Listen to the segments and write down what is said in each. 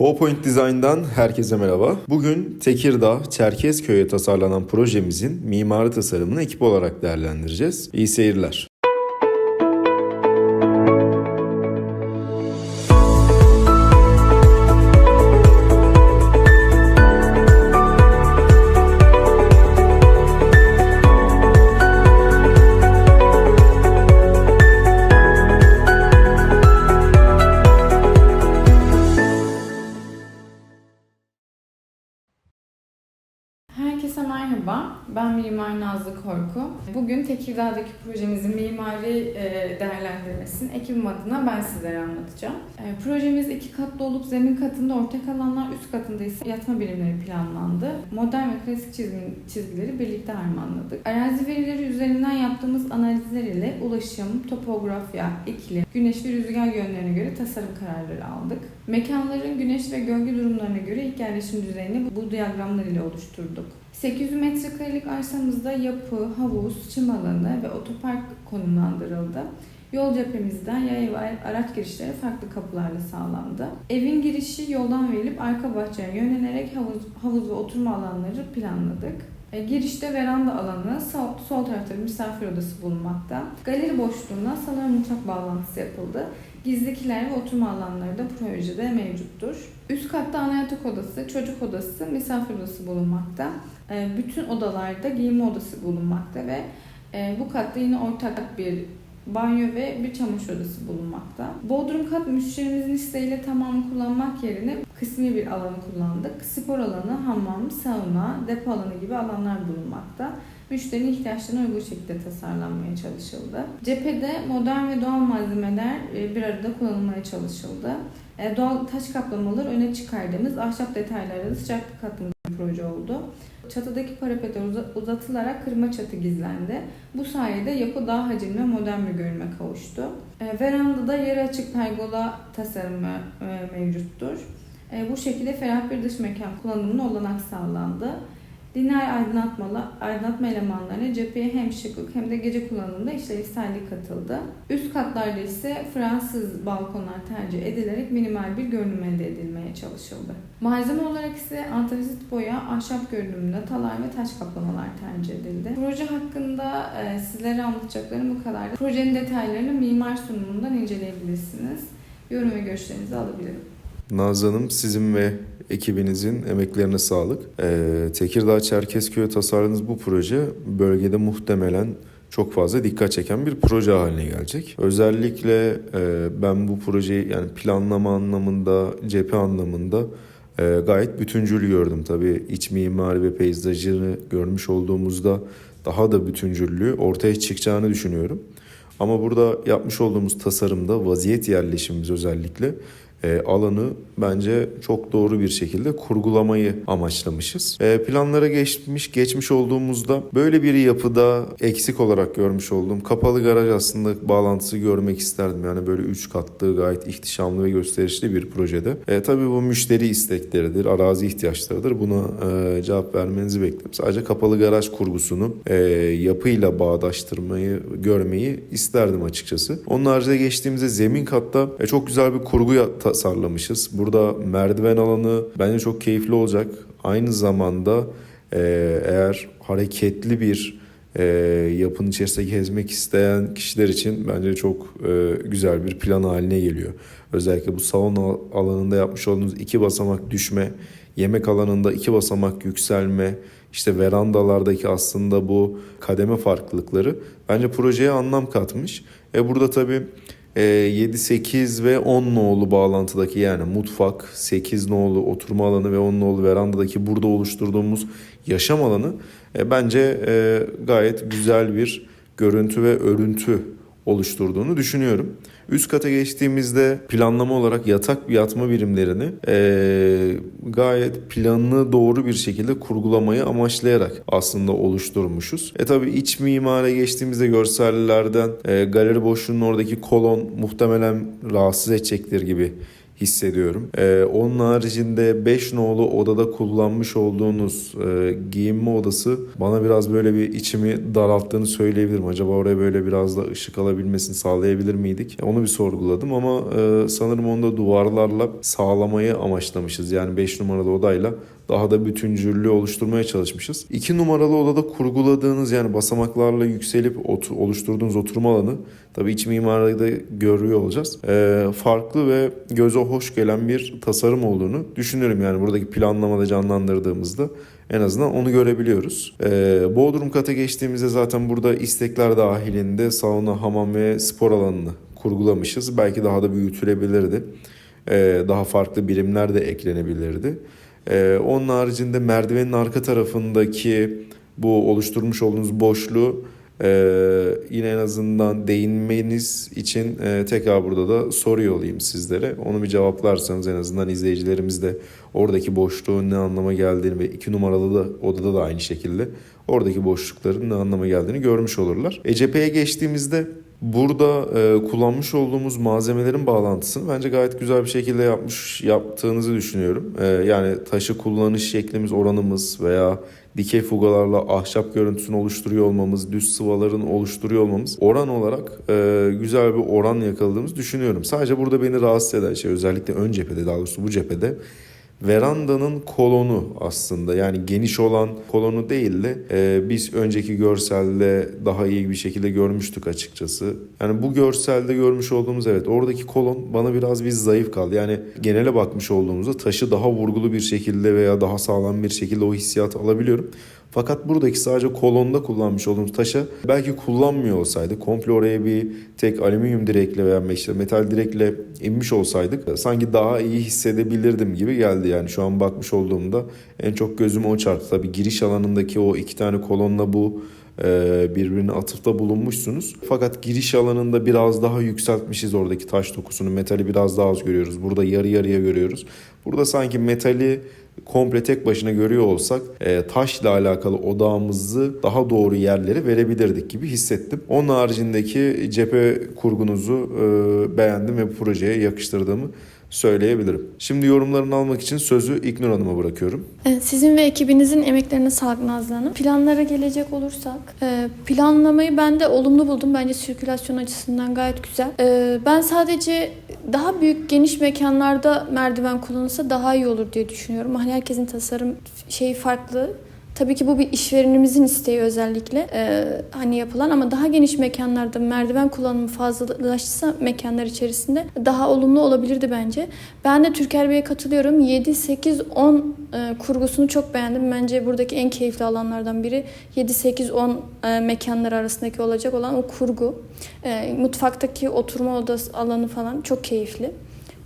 PowerPoint Design'dan herkese merhaba. Bugün Tekirdağ, Çerkezköy'e tasarlanan projemizin mimari tasarımını ekip olarak değerlendireceğiz. İyi seyirler. Ben Mimar Nazlı Korku. Bugün Tekirdağ'daki projemizin mimari e, değerlendirmesini ekibim adına ben sizlere anlatacağım. E, Projemiz iki katlı olup zemin katında ortak alanlar, üst katında ise yatma birimleri planlandı. Modern ve klasik çizim, çizgileri birlikte harmanladık. Arazi verileri üzerinden yaptığımız analizler ile ulaşım, topografya, iklim, güneş ve rüzgar yönlerine göre tasarım kararları aldık. Mekanların güneş ve gölge durumlarına göre ilk yerleşim düzeyini bu diyagramlar ile oluşturduk. 800 metrekarelik arsamızda yapı, havuz, çim alanı ve otopark konumlandırıldı. Yol cephemizden yaya ve araç girişleri farklı kapılarla sağlandı. Evin girişi yoldan verilip arka bahçeye yönelerek havuz, havuz ve oturma alanları planladık. E, girişte veranda alanı, sol, sol tarafta bir misafir odası bulunmakta. Galeri boşluğuna salon mutfak bağlantısı yapıldı. Gizli kiler ve oturma alanları da projede mevcuttur. Üst katta ana yatak odası, çocuk odası, misafir odası bulunmakta. E, Bütün odalarda giyinme odası bulunmakta ve e, bu katta yine ortak bir banyo ve bir çamaşır odası bulunmakta. Bodrum kat müşterimizin isteğiyle tamamı kullanmak yerine kısmi bir alanı kullandık. Spor alanı, hamam, sauna, depo alanı gibi alanlar bulunmakta. Müşterinin ihtiyaçlarına uygun şekilde tasarlanmaya çalışıldı. Cephede modern ve doğal malzemeler e, bir arada kullanılmaya çalışıldı. E, Doğal taş kaplamalar öne çıkardığımız ahşap detaylara da sıcaklık kattığımız bir proje oldu. Çatıdaki parapetler uza- uzatılarak kırma çatı gizlendi. Bu sayede yapı daha hacimli ve modern bir görünüme kavuştu. E, Verandada yarı açık pergola tasarımı mevcuttur. Bu şekilde ferah bir dış mekan kullanımına olanak sağlandı. Lineer aydınlatmalı aydınlatma elemanlarına cepheye hem şıklık hem de gece kullanımında işlevsellik katıldı. Üst katlarda ise Fransız balkonlar tercih edilerek minimal bir görünüm elde edilmeye çalışıldı. Malzeme olarak ise antresit boya, ahşap görünümlü talar ve taş kaplamalar tercih edildi. Proje hakkında e, sizlere anlatacaklarım bu kadardı. Projenin detaylarını mimar sunumundan inceleyebilirsiniz. Yorum ve görüşlerinizi alabilirim. Nazlı Hanım sizin ve ekibinizin emeklerine sağlık. Ee, Tekirdağ Çerkezköy'e tasarladığınız bu proje bölgede muhtemelen çok fazla dikkat çeken bir proje haline gelecek. Özellikle e, ben bu projeyi yani planlama anlamında, cephe anlamında e, gayet bütüncül gördüm. Tabii iç mimari ve peyzajını görmüş olduğumuzda daha da bütüncüllüğü ortaya çıkacağını düşünüyorum. Ama burada yapmış olduğumuz tasarımda vaziyet yerleşimimiz özellikle e, alanı bence çok doğru bir şekilde kurgulamayı amaçlamışız. E, planlara geçmiş geçmiş olduğumuzda böyle bir yapıda eksik olarak görmüş olduğum kapalı garaj aslında bağlantısı görmek isterdim. Yani böyle üç katlı gayet ihtişamlı ve gösterişli bir projede. E, tabii bu müşteri istekleridir, arazi ihtiyaçlarıdır. Buna e, cevap vermenizi beklerim. Sadece kapalı garaj kurgusunu e, yapıyla bağdaştırmayı görmeyi isterdim açıkçası. Onun haricinde geçtiğimizde zemin katta e, çok güzel bir kurgu ya- tasarlamışız. Burada merdiven alanı bence çok keyifli olacak. Aynı zamanda e, eğer hareketli bir e, yapının içerisinde gezmek isteyen kişiler için bence çok e, güzel bir plan haline geliyor. Özellikle bu salon al- alanında yapmış olduğunuz iki basamak düşme, yemek alanında iki basamak yükselme, işte verandalardaki aslında bu kademe farklılıkları bence projeye anlam katmış. E burada tabii 7, 8 ve 10 nolu bağlantıdaki yani mutfak, 8 nolu oturma alanı ve 10 nolu verandadaki burada oluşturduğumuz yaşam alanı e, bence e, gayet güzel bir görüntü ve örüntü oluşturduğunu düşünüyorum. Üst kata geçtiğimizde planlama olarak yatak yatma birimlerini e, gayet planlı doğru bir şekilde kurgulamayı amaçlayarak aslında oluşturmuşuz. E tabi iç mimare geçtiğimizde görsellerden e, galeri boşluğunun oradaki kolon muhtemelen rahatsız edecektir gibi hissediyorum. Ee, onun haricinde 5 nolu odada kullanmış olduğunuz e, giyinme odası bana biraz böyle bir içimi daralttığını söyleyebilirim. Acaba oraya böyle biraz da ışık alabilmesini sağlayabilir miydik? Onu bir sorguladım ama e, sanırım onda duvarlarla sağlamayı amaçlamışız. Yani 5 numaralı odayla daha da bütüncüllüğü oluşturmaya çalışmışız. 2 numaralı odada kurguladığınız yani basamaklarla yükselip otu- oluşturduğunuz oturma alanı tabii iç mimaride da görüyor olacağız. Ee, farklı ve göze hoş gelen bir tasarım olduğunu düşünüyorum yani buradaki planlamada canlandırdığımızda en azından onu görebiliyoruz. Ee, Bodrum kata geçtiğimizde zaten burada istekler dahilinde sauna, hamam ve spor alanını kurgulamışız. Belki daha da büyütülebilirdi. Ee, daha farklı birimler de eklenebilirdi. Ee, onun haricinde merdivenin arka tarafındaki bu oluşturmuş olduğunuz boşluğu e, yine en azından değinmeniz için e, tekrar burada da soruyor olayım sizlere. Onu bir cevaplarsanız en azından izleyicilerimiz de oradaki boşluğun ne anlama geldiğini ve iki numaralı da odada da aynı şekilde oradaki boşlukların ne anlama geldiğini görmüş olurlar. E, geçtiğimizde Burada e, kullanmış olduğumuz malzemelerin bağlantısını bence gayet güzel bir şekilde yapmış yaptığınızı düşünüyorum. E, yani taşı kullanış şeklimiz, oranımız veya dikey fugalarla ahşap görüntüsünü oluşturuyor olmamız, düz sıvaların oluşturuyor olmamız oran olarak e, güzel bir oran yakaladığımızı düşünüyorum. Sadece burada beni rahatsız eden şey özellikle ön cephede daha doğrusu bu cephede verandanın kolonu aslında yani geniş olan kolonu değil de e, biz önceki görselde daha iyi bir şekilde görmüştük açıkçası. Yani bu görselde görmüş olduğumuz evet oradaki kolon bana biraz bir zayıf kaldı. Yani genele bakmış olduğumuzda taşı daha vurgulu bir şekilde veya daha sağlam bir şekilde o hissiyatı alabiliyorum. Fakat buradaki sadece kolonda kullanmış olduğumuz taşa belki kullanmıyor olsaydı komple oraya bir tek alüminyum direkle veya işte metal direkle inmiş olsaydık sanki daha iyi hissedebilirdim gibi geldi yani şu an bakmış olduğumda en çok gözüme o çarptı. Tabii giriş alanındaki o iki tane kolonla bu e, birbirine atıfta bulunmuşsunuz. Fakat giriş alanında biraz daha yükseltmişiz oradaki taş dokusunu. Metali biraz daha az görüyoruz. Burada yarı yarıya görüyoruz. Burada sanki metali komple tek başına görüyor olsak e, taşla alakalı odağımızı daha doğru yerlere verebilirdik gibi hissettim. Onun haricindeki cephe kurgunuzu e, beğendim ve projeye yakıştırdığımı söyleyebilirim. Şimdi yorumlarını almak için sözü İknur Hanım'a bırakıyorum. Ee, Sizin ve ekibinizin emeklerine sağlık Nazlı Hanım. Planlara gelecek olursak, e, planlamayı ben de olumlu buldum. Bence sirkülasyon açısından gayet güzel. Ee, Ben sadece daha büyük, geniş mekanlarda merdiven kullanılsa daha iyi olur diye düşünüyorum. Hani herkesin tasarım şeyi farklı. Tabii ki bu bir işverenimizin isteği özellikle e, hani yapılan ama daha geniş mekanlarda merdiven kullanımı fazlalaşsa mekanlar içerisinde daha olumlu olabilirdi bence. Ben de Türker Bey'e katılıyorum. 7, 8, 10 e, kurgusunu çok beğendim. Bence buradaki en keyifli alanlardan biri 7, 8, 10 e, mekanlar arasındaki olacak olan o kurgu. E, mutfaktaki oturma odası alanı falan çok keyifli.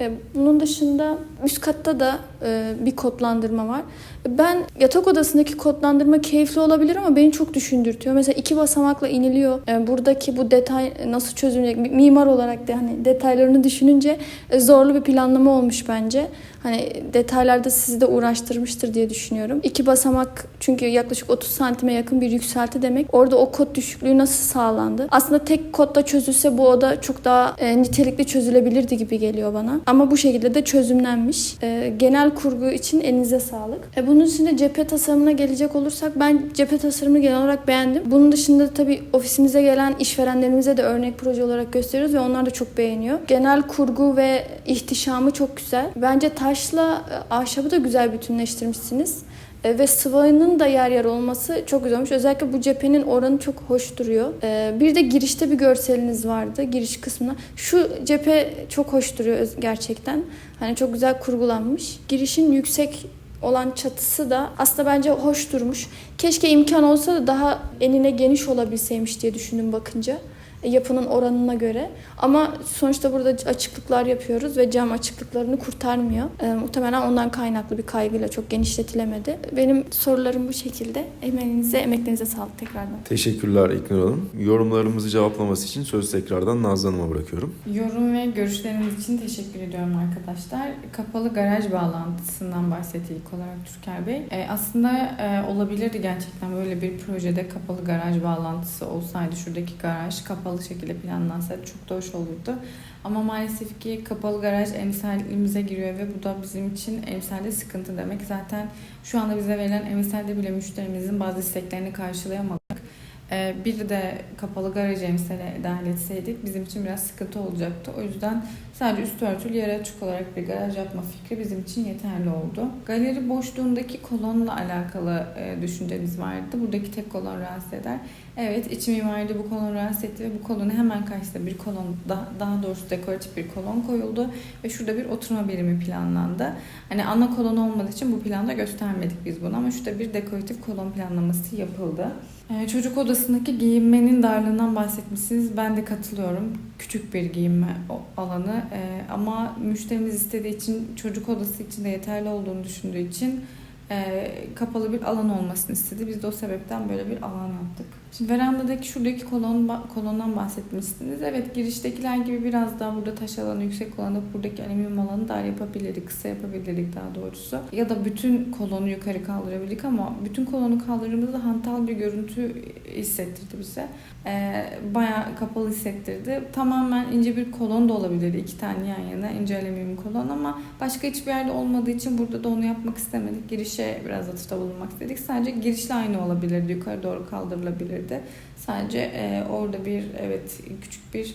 E, Bunun dışında üst katta da e, bir kodlandırma var. Ben yatak odasındaki kodlandırma keyifli olabilir ama beni çok düşündürtüyor. Mesela iki basamakla iniliyor. E, Buradaki bu detay nasıl çözülecek? Mimar olarak da hani detaylarını düşününce zorlu bir planlama olmuş bence. Hani detaylarda sizi de uğraştırmıştır diye düşünüyorum. İki basamak çünkü yaklaşık 30 santime yakın bir yükselti demek. Orada o kod düşüklüğü nasıl sağlandı? Aslında tek kodda çözülse bu oda çok daha e, nitelikli çözülebilirdi gibi geliyor bana. Ama bu şekilde de çözümlenmiş. E, genel kurgu için elinize sağlık. E, bunun dışında cephe tasarımına gelecek olursak ben cephe tasarımını genel olarak beğendim. Bunun dışında tabii ofisimize gelen işverenlerimize de örnek proje olarak gösteriyoruz ve onlar da çok beğeniyor. Genel kurgu ve ihtişamı çok güzel. Bence taşla ahşabı da güzel bütünleştirmişsiniz. E, Ve sıvanın da yer yer olması çok güzel olmuş. Özellikle bu cephenin oranı çok hoş duruyor. E, Bir de girişte bir görseliniz vardı giriş kısmına. Şu cephe çok hoş duruyor gerçekten. Hani çok güzel kurgulanmış. Girişin yüksek olan çatısı da aslında bence hoş durmuş. Keşke imkan olsa da daha enine geniş olabilseymiş diye düşündüm bakınca yapının oranına göre. Ama sonuçta burada açıklıklar yapıyoruz ve cam açıklıklarını kurtarmıyor. E, muhtemelen ondan kaynaklı bir kaygıyla çok genişletilemedi. Benim sorularım bu şekilde. Emeğinize, emeklerinize sağlık tekrardan. Teşekkürler İknur Hanım. Yorumlarımızı cevaplaması için söz tekrardan Nazlı Hanım'a bırakıyorum. Yorum ve görüşleriniz için teşekkür ediyorum arkadaşlar. Kapalı garaj bağlantısından bahsetti ilk olarak Türker Bey. E, aslında e, olabilirdi gerçekten böyle bir projede kapalı garaj bağlantısı olsaydı şuradaki garaj kapalı kapalı şekilde planlansaydı çok da hoş olurdu. Ama maalesef ki kapalı garaj emsalimize giriyor ve bu da bizim için emsalde sıkıntı demek. Zaten şu anda bize verilen emsalde bile müşterimizin bazı isteklerini karşılayamadık. Ee, Bir de kapalı garaj emsale dahil etseydik bizim için biraz sıkıntı olacaktı. O yüzden sadece üstü örtülü yarı açık olarak bir garaj yapma fikri bizim için yeterli oldu. Galeri boşluğundaki kolonla alakalı e, düşüncemiz vardı. Buradaki tek kolon rahatsız eder. Evet iç mimaride bu kolon rahatsız etti ve bu kolonun hemen karşısında bir kolon daha doğrusu dekoratif bir kolon koyuldu ve şurada bir oturma birimi planlandı. Hani ana kolon olmadığı için bu planda göstermedik biz bunu ama şurada bir dekoratif kolon planlaması yapıldı. Ee, Çocuk odasındaki giyinmenin darlığından bahsetmişsiniz. Ben de katılıyorum. Küçük bir giyinme alanı Ee, ama müşterimiz istediği için çocuk odası için de yeterli olduğunu düşündüğü için e, kapalı bir alan olmasını istedi. Biz de o sebepten böyle bir alan yaptık. Şimdi verandadaki şuradaki kolon kolondan bahsetmiştiniz. Evet giriştekiler gibi biraz daha burada taş alanı yüksek kullanıp buradaki alüminyum alanı dar yapabilirdik, kısa yapabilirdik daha doğrusu. Ya da bütün kolonu yukarı kaldırabilirdik ama bütün kolonu kaldırdığımızda hantal bir görüntü hissettirdi bize. Ee, bayağı kapalı hissettirdi. Tamamen ince bir kolon da olabilirdi. iki tane yan yana ince alüminyum kolon ama başka hiçbir yerde olmadığı için burada da onu yapmak istemedik. Girişe biraz atıfta bulunmak istedik. Sadece girişle aynı olabilirdi. Yukarı doğru kaldırılabilirdi. Sadece e, orada bir evet küçük bir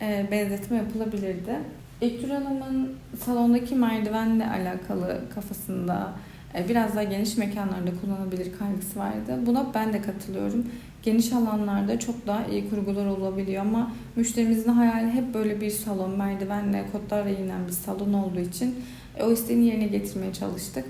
e, benzetme yapılabilirdi. İlknur Hanım'ın salondaki merdivenle alakalı kafasında e, biraz daha geniş mekanlarda kullanabilir kaygısı vardı. Buna ben de katılıyorum. Geniş alanlarda çok daha iyi kurgular olabiliyor ama müşterimizin hayali hep böyle bir salon, merdivenle, kotlarla inen bir salon olduğu için e, o isteğini yerine getirmeye çalıştık.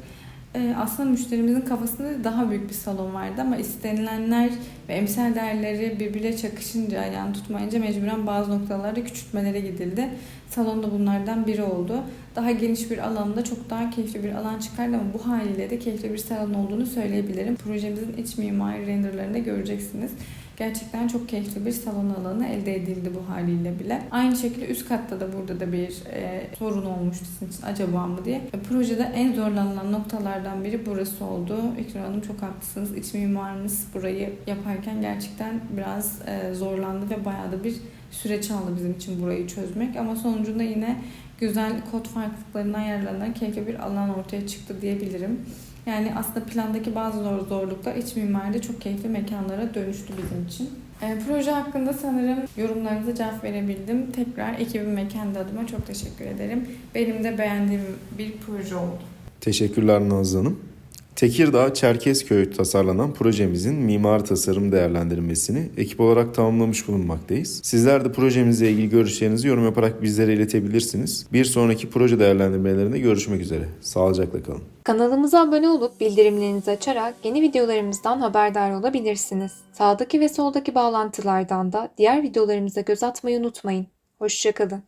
E, aslında müşterimizin kafasında daha büyük bir salon vardı ama istenilenler ve emsal değerleri birbirine çakışınca yani tutmayınca mecburen bazı noktalarda küçültmelere gidildi. Salon da bunlardan biri oldu. Daha geniş bir alanda çok daha keyifli bir alan çıkardı ama bu haliyle de keyifli bir salon olduğunu söyleyebilirim. Projemizin iç mimari renderlarında göreceksiniz. Gerçekten çok keyifli bir salon alanı elde edildi bu haliyle bile. Aynı şekilde üst katta da burada da bir e, sorun olmuştu sizin için acaba mı diye. E, projede en zorlanılan noktalardan biri burası oldu. İkram Hanım çok haklısınız. İç mimarımız burayı yaparken gerçekten biraz e, zorlandı ve bayağı da bir süreç aldı bizim için burayı çözmek. Ama sonucunda yine güzel kod farklılıklarından yararlanan keyifli bir alan ortaya çıktı diyebilirim. Yani aslında plandaki bazı zor zorluklar iç mimaride çok keyifli mekanlara dönüştü bizim için. E, proje hakkında sanırım yorumlarınıza cevap verebildim. Tekrar ekibim ve kendi adıma çok teşekkür ederim. Benim de beğendiğim bir proje oldu. Teşekkürler Nazlı Hanım. Tekirdağ Çerkezköy tasarlanan projemizin mimar tasarım değerlendirmesini ekip olarak tamamlamış bulunmaktayız. Sizler de projemizle ilgili görüşlerinizi yorum yaparak bizlere iletebilirsiniz. Bir sonraki proje değerlendirmelerinde görüşmek üzere. Sağlıcakla kalın. Kanalımıza abone olup bildirimlerinizi açarak yeni videolarımızdan haberdar olabilirsiniz. Sağdaki ve soldaki bağlantılardan da diğer videolarımıza göz atmayı unutmayın. Hoşçakalın.